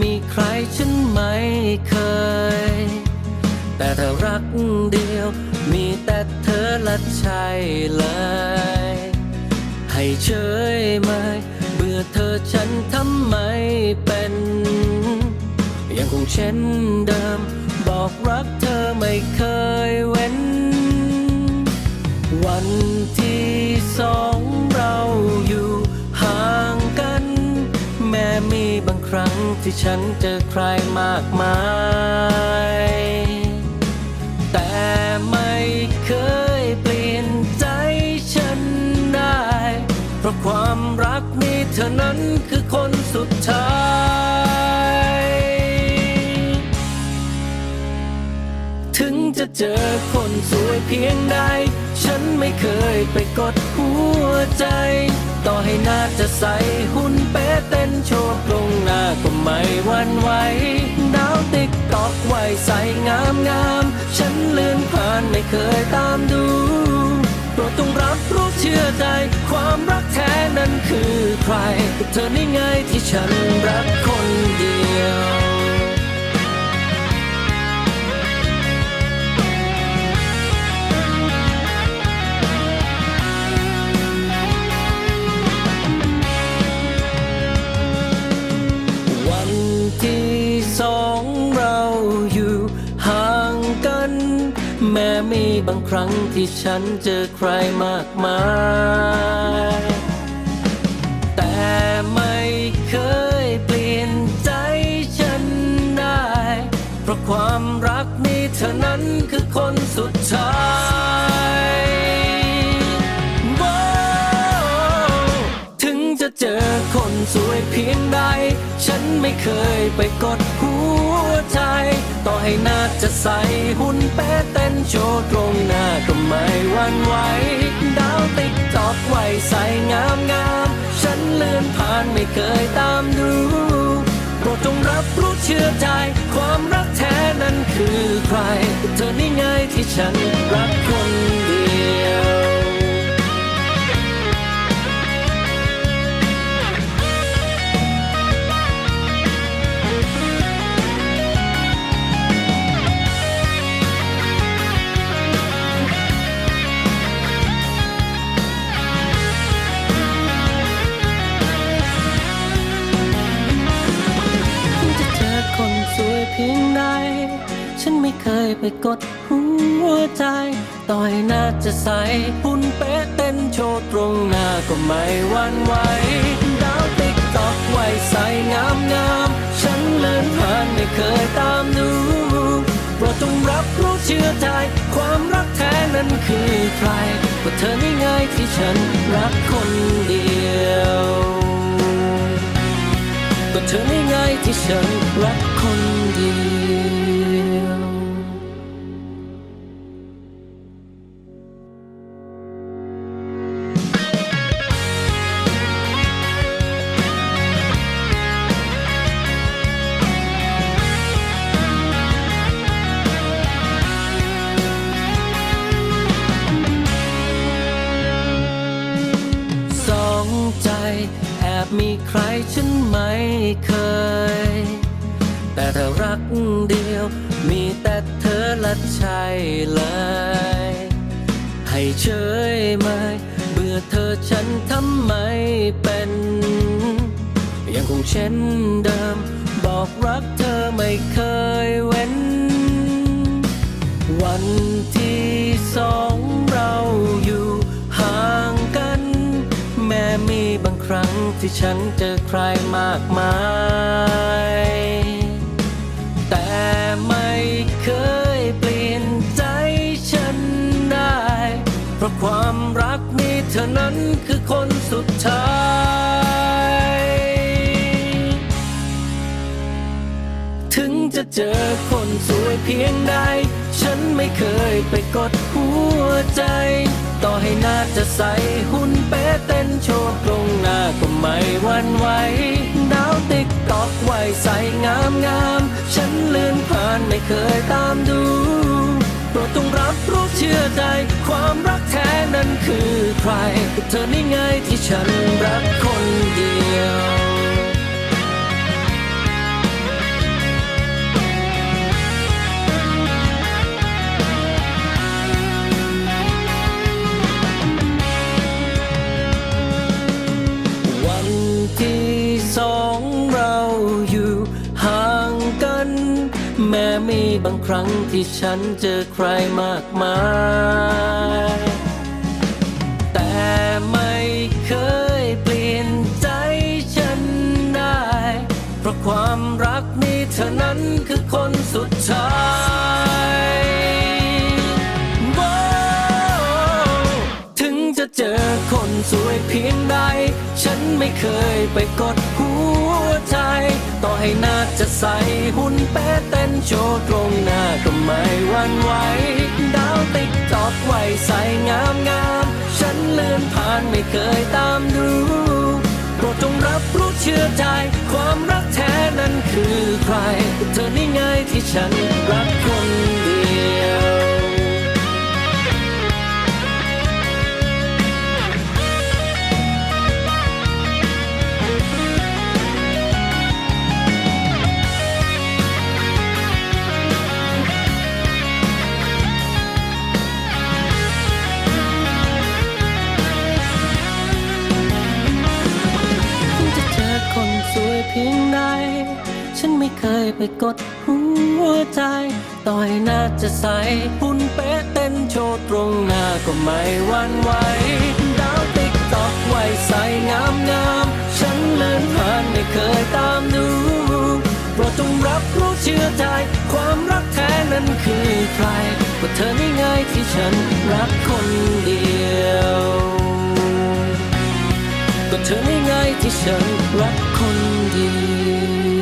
มีใครฉันไม่เคย แต่ถ้ารักเดียว มีแต่เธอและใช่เลย ให้เฉยไหมเบื่อเธอฉันทำไมเป็น ยังคงเช่นเดิม บอกรักเธอไม่เคยเว้น วันที่สองเราอยู่ มีบางครั้งที่ฉันเจอใครมากมาย แต่ไม่เคยเปลี่ยนใจฉันได้ เพราะความรักนี้เธอนั้นคือคนสุดท้ายถึงจะเจอคนสวยเพียงใด ฉันไม่เคยไปกดหัวใจ ต่อให้หน้าจะใสหุ่นเป๊ะเต้นโชว์ตรงหน้าก็ไม่หวันไหวดาวติ๊กตอกไวใสงามงามฉันเลื่อนผ่านไม่เคยตามดูโปรดต้องรับรู้เชื่อใจ ความรักแท้นั้นคือใครเธอนี่ไงที่ฉันรักคนเดียว แม้มีบางครั้งที่ฉันเจอใครมากมาย แต่ไม่เคยเปลี่ยนใจฉันได้ เพราะความรักนี้เธอนั้นคือคนสุดท้ายถึงจะเจอคนสวยเพียงใด ฉันไม่เคยไปกดหัว ต่อให้หน้าจะใสหุ่นเป๊ะเต้นโชว์ตรงหน้าก็ไม่หวันไหวดาวติ๊กตอกไวใสงามงามฉันเลื่อนผ่านไม่เคยตามดูโปรดจงรับรู้เชื่อใจ ความรักแท้นั้นคือใคร เธอนี่ไงที่ฉันรักคนเดียว ฉันไม่เคยไปกดหัวใจต่อยหน้าจะใสหุ่นเป๊ะเต้นโชว์ตรงหน้าก็ไม่หวั่นไหวดาวติ๊กตอกไว้ใสงามงามฉันเลื่อนผ่านไม่เคยตามดูโปรดจงรับรู้เชื่อใจ ความรักแท้นั้นคือใครก็เธอนี่ไงที่ฉันรักคนเดียวก็เธอไม่ง่ายที่ฉันรักคนเดียว ไม่เคย แต่ถ้ารักเดียว มีแต่เธอและใช่เลย ให้เฉยไหมเบื่อเธอฉันทำไมเป็น ยังคงเช่นเดิม บอกรักเธอไม่เคยเว้น วัน รั้งที่ฉันเจอใครมากมาย แต่ไม่เคยเปลี่ยนใจฉันได้ เพราะความรักนี้เธอนั้นคือคนสุดท้ายถึงจะเจอคนสวยเพียงใด ฉันไม่เคยไปกดหัวใจ ต่อให้หน้าจะใส ไม่หวันไหวดาวติ๊กตอกไว้ใสงามงาม ฉันเลื่อนผ่านไม่เคยตามดูโปรดต้องรับรู้เชื่อใจ ความรักแท้นั้นคือใครเธอนี่ไงที่ฉันรักคนเดียว บางครั้งที่ฉันเจอใครมากมาย แต่ไม่เคยเปลี่ยนใจฉันได้ เพราะความรักนี้เธอนั้นคือคนสุดท้ายถึงจะเจอคนสวยเพียงใด ฉันไม่เคยไปกดหัว ใจ ต่อให้หน้าจะใสหุ่นเป๊ะเต้นโชว์ตรงหน้าก็ไม่หวันไหวดาวติ๊กตอกไว้ใส่งามงามฉันเลื่อนผ่านไม่เคยตามดูโปรดจงรับรู้เชื่อใจ ความรักแท้นั้นคือใคร เธอนี่ไงที่ฉันรักคน งใด ฉันไม่เคยไปกดหัวใจ ต่อยหน้าจะใสหุ่นเป๊ะเต้นโชว์ตรงหน้าก็ไม่หวั่นไหวดาวติ๊กตอกไว้ใสงามงามฉันเลื่อนผ่านไม่เคยตามดูโปรดจงรับรู้เชื่อใจ ความรักแท้นั้นคือใครก็เธอนี่ไงที่ฉันรักคนเดียว ก็เธอนี่ไงที่ฉันรักคนเดียว